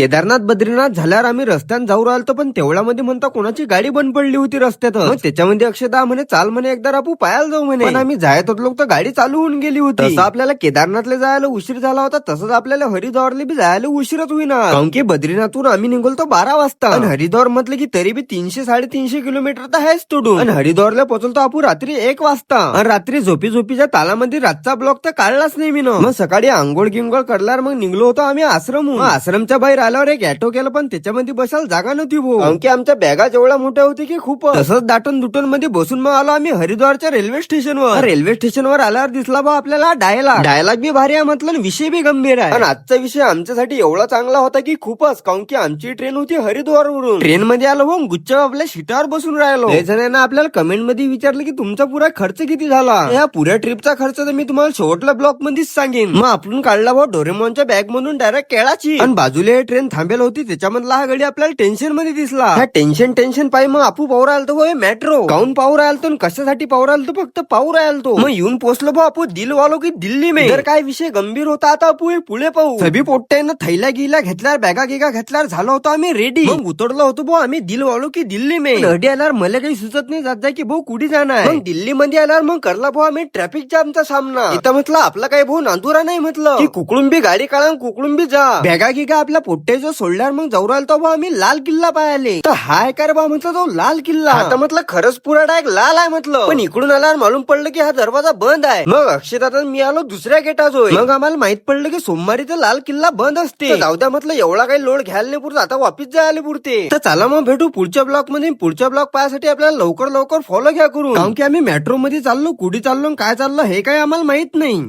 केदारनाथ बद्रीनाथ झाल्यावर आम्ही रस्त्यानं जाऊ राहिलो पण तेवढ्यामध्ये म्हणता कोणाची गाडी बंद पडली होती रस्त्यात त्याच्यामध्ये अक्षदा म्हणे चाल म्हणे एकदा रापू पायाला जाऊ म्हणे. पण आम्ही जायत होतो तर गाडी चालू होऊन गेली होती. तसं आपल्याला केदारनाथला जायला उशीर झाला होता तसंच आपल्याला हरिद्वारला बी जायला उशीरच होईना कारण की बद्रीनाथून आम्ही निघलो बारा वाजता. आणि हरिद्वार म्हटलं की तरी बी तीनशे साडेतीनशे किलोमीटर तर आहेच तोडून. आणि हरिद्वारला पोहोचलो आपण रात्री एक वाजता. आणि रात्री झोपी झोपीच्या तालामध्ये रातचा ब्लॉक तर काढलाच नाही मी मग सकाळी आंघोळ गिंगोळ करल्यावर मग निघलो होतो आम्ही आश्रम आश्रमच्या बाहेर आल्यावर एक ऑटो केलं पण त्याच्यामध्ये बसायला जागा नव्हती भाऊ. कारण की आमच्या बॅगा जेवढ्या मोठ्या होत्या की खूप तसंच दाटून दुटून मध्ये बसून मग आलो आम्ही हरिद्वारच्या रेल्वे स्टेशनवर रेल्वे स्टेशनवर आल्यावर दिसला बा आपल्याला डायलॉग. डायलॉग बी भारी आहे म्हटलं विषय बी गंभीर आहे. आणि आजचा विषय आमच्यासाठी एवढा चांगला होता की खूपच कारण की आमची ट्रेन होती हरिद्वारवरून. ट्रेन मध्ये आलो हो गुच्छ आपल्या सीटावर बसून राहिलो. जणांना आपल्याला कमेंटमध्ये विचारलं की तुमचा पुरा खर्च किती झाला? या पुऱ्या ट्रिपचा खर्च तर मी तुम्हाला शेवटल्या ब्लॉक मध्येच सांगेन. मग आपण काढला भाऊ डोरेमॉनच्या बॅग मधून डायरेक्ट केळाची. आणि बाजूला हे ट्रेन थांबेल होती त्याच्यामधला हा गडी आपल्याला टेन्शनमध्ये दिसला. ह्या टेन्शन टेन्शन पाहिजे मग आपू पाहू राहिलो तो होय मेट्रो. काऊन पाहू राहिलो तो कशासाठी पाहू राहिलो तो फक्त पाहू राहिलो तो मग येऊन पोहोचलो भाऊ आपू दिल वालो की दिल्ली में. तर काय विषय गंभीर होता आता आपू हे पुढे पाहू. सभी पोट्ट्यानं थैल्या गिल्या घेतल्यावर बॅगा गिगा घेतल्यावर झालो होतो आम्ही रेडी मग उतरलो होतो भाऊ आम्ही दिल वालो की दिल्ली में. रेडी आल्यावर मला काही सुचत नाही जात जाय की भाऊ कुठे जाणार? मग दिल्ली मध्ये आल्यावर मग करला भाऊ आम्ही ट्रॅफिक जामचा सामना. इथं म्हटलं आपला काही भाऊ नांदुरा नाही म्हटलं. की कुकडून बी गाडी काढा कुकडून बी जा. बॅगा गिगा आपल्या पोट्ट्याच्या सोडल्यावर मग जाऊ राहिलो भाऊ आम्ही लाल किल्ला पाहिले तर हाय काय बा म्हटलं तो लाल किल्ला. आता म्हटलं खरंच पुरा डायक लाल आहे म्हटलं. पण इकडून आल्यावर मालूम पडलं की हा दरवाजा बंद आहे. मग अक्षदात मी आलो दुसऱ्या होय मग आम्हाला माहीत पडलं की सोमवारी तर लाल किल्ला बंद असते. जाऊ द्या म्हटलं एवढा काही लोड घ्यायला नाही पुरत आता वापिस जायला पुरते. तर चला मग भेटू पुढच्या ब्लॉकमध्ये. पुढच्या ब्लॉक पाहायसाठी आपल्याला लवकर लवकर फॉलो घ्या करून. कारण की आम्ही मेट्रो मध्ये चाललो कुठे चाललो काय चाललो हे काही आम्हाला माहीत नाही.